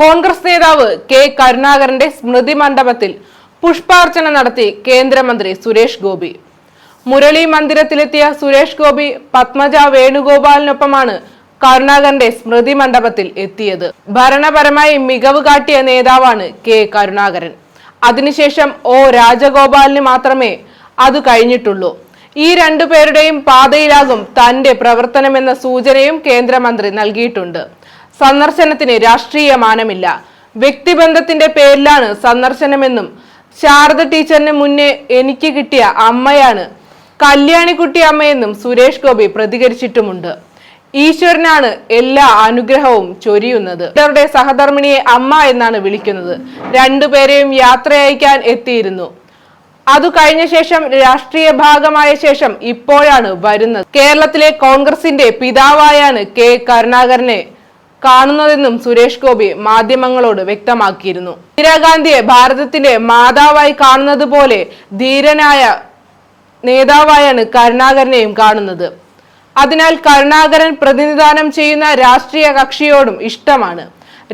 കോൺഗ്രസ് നേതാവ് കെ കരുണാകരന്റെ സ്മൃതി മണ്ഡപത്തിൽ പുഷ്പാർച്ചന നടത്തി കേന്ദ്രമന്ത്രി സുരേഷ് ഗോപി. മുരളി മന്ദിരത്തിലെത്തിയ സുരേഷ് ഗോപി പത്മജ വേണുഗോപാലിനൊപ്പമാണ് കരുണാകരന്റെ സ്മൃതി മണ്ഡപത്തിൽ എത്തിയത്. ഭരണപരമായി മികവ് കാട്ടിയ നേതാവാണ് കെ കരുണാകരൻ. അതിനുശേഷം ഒ രാജഗോപാലിന് മാത്രമേ അത് കഴിഞ്ഞിട്ടുള്ളൂ. ഈ രണ്ടു പേരുടെയും പാതയിലാകും തന്റെ പ്രവർത്തനമെന്ന സൂചനയും കേന്ദ്രമന്ത്രി നൽകിയിട്ടുണ്ട്. സന്ദർശനത്തിന് രാഷ്ട്രീയ മാനമില്ല. വ്യക്തിബന്ധത്തിന്റെ പേരിലാണ് സന്ദർശനമെന്നും ശാരദ ടീച്ചറിന് മുന്നേ എനിക്ക് കിട്ടിയ അമ്മയാണ് കല്യാണിക്കുട്ടി അമ്മയെന്നും സുരേഷ് ഗോപി പ്രതികരിച്ചിട്ടുമുണ്ട്. ഈശ്വരനാണ് എല്ലാ അനുഗ്രഹവും ചൊരിയുന്നത്. ഇവരുടെ സഹധർമ്മിണിയെ അമ്മ എന്നാണ് വിളിക്കുന്നത്. രണ്ടുപേരെയും യാത്രയയക്കാൻ എത്തിയിരുന്നു. അതു കഴിഞ്ഞ ശേഷം രാഷ്ട്രീയ ഭാഗമായ ശേഷം ഇപ്പോഴാണ് വരുന്നത്. കേരളത്തിലെ കോൺഗ്രസിന്റെ പിതാവായാണ് കെ കരുണാകരനെ കാണുന്നതെന്നും സുരേഷ് ഗോപി മാധ്യമങ്ങളോട് വ്യക്തമാക്കിയിരുന്നു. ഇന്ദിരാഗാന്ധിയെ ഭാരതത്തിന്റെ മാതാവായി കാണുന്നത് പോലെ ധീരനായ നേതാവായാണ് കരുണാകരനെയും കാണുന്നത്. അതിനാൽ കരുണാകരൻ പ്രതിനിധാനം ചെയ്യുന്ന രാഷ്ട്രീയ കക്ഷിയോടും ഇഷ്ടമാണ്.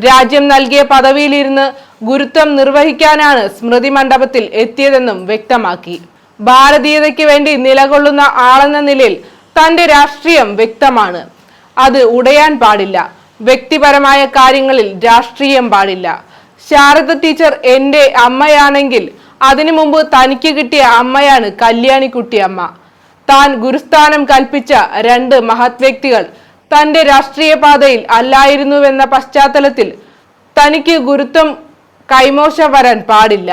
രാജ്യം നൽകിയ പദവിയിലിരുന്ന് ഗുരുത്വം നിർവഹിക്കാനാണ് സ്മൃതി മണ്ഡപത്തിൽ എത്തിയതെന്നും വ്യക്തമാക്കി. ഭാരതീയതയ്ക്ക് വേണ്ടി നിലകൊള്ളുന്ന ആളെന്ന നിലയിൽ തന്റെ രാഷ്ട്രീയം വ്യക്തമാണ്. അത് ഉടയാൻ പാടില്ല. വ്യക്തിപരമായ കാര്യങ്ങളിൽ രാഷ്ട്രീയം പാടില്ല. ശാരദ ടീച്ചർ എന്റെ അമ്മയാണെങ്കിൽ അതിനു മുമ്പ് തനിക്ക് കിട്ടിയ അമ്മയാണ് കല്യാണിക്കുട്ടി അമ്മ. താൻ ഗുരുസ്ഥാനം കൽപ്പിച്ച രണ്ട് മഹത് വ്യക്തികൾ തന്റെ രാഷ്ട്രീയ പാതയിൽ അല്ലായിരുന്നുവെന്ന പശ്ചാത്തലത്തിൽ തനിക്ക് ഗുരുത്വം കൈമോശ വരാൻ പാടില്ല.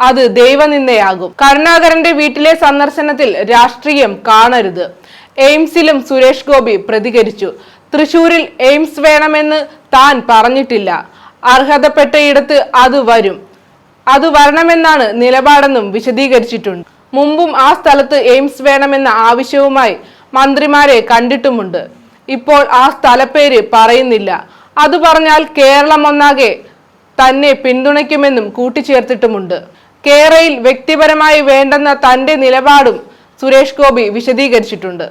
അത് ദൈവനിന്ദയാകും. കരുണാകരന്റെ വീട്ടിലെ സന്ദർശനത്തിൽ രാഷ്ട്രീയം കാണരുത്. എയിംസിലും സുരേഷ് ഗോപി പ്രതികരിച്ചു. തൃശൂരിൽ എയിംസ് വേണമെന്ന് താൻ പറഞ്ഞിട്ടില്ല. അർഹതപ്പെട്ടയിടത്ത് അത് വരും. അത് വരണമെന്നാണ് നിലപാടെന്നും വിശദീകരിച്ചിട്ടുണ്ട്. മുമ്പും ആ സ്ഥലത്ത് എയിംസ് വേണമെന്ന ആവശ്യവുമായി മന്ത്രിമാരെ കണ്ടിട്ടുമുണ്ട്. ഇപ്പോൾ ആ സ്ഥലപ്പേര് പറയുന്നില്ല. അത് പറഞ്ഞാൽ കേരളം ഒന്നാകെ തന്നെ പിന്തുണയ്ക്കുമെന്നും കൂട്ടിച്ചേർത്തിട്ടുമുണ്ട്. കേരയിൽ വ്യക്തിപരമായി വേണ്ടെന്ന തന്റെ നിലപാടും സുരേഷ് ഗോപി വിശദീകരിച്ചിട്ടുണ്ട്.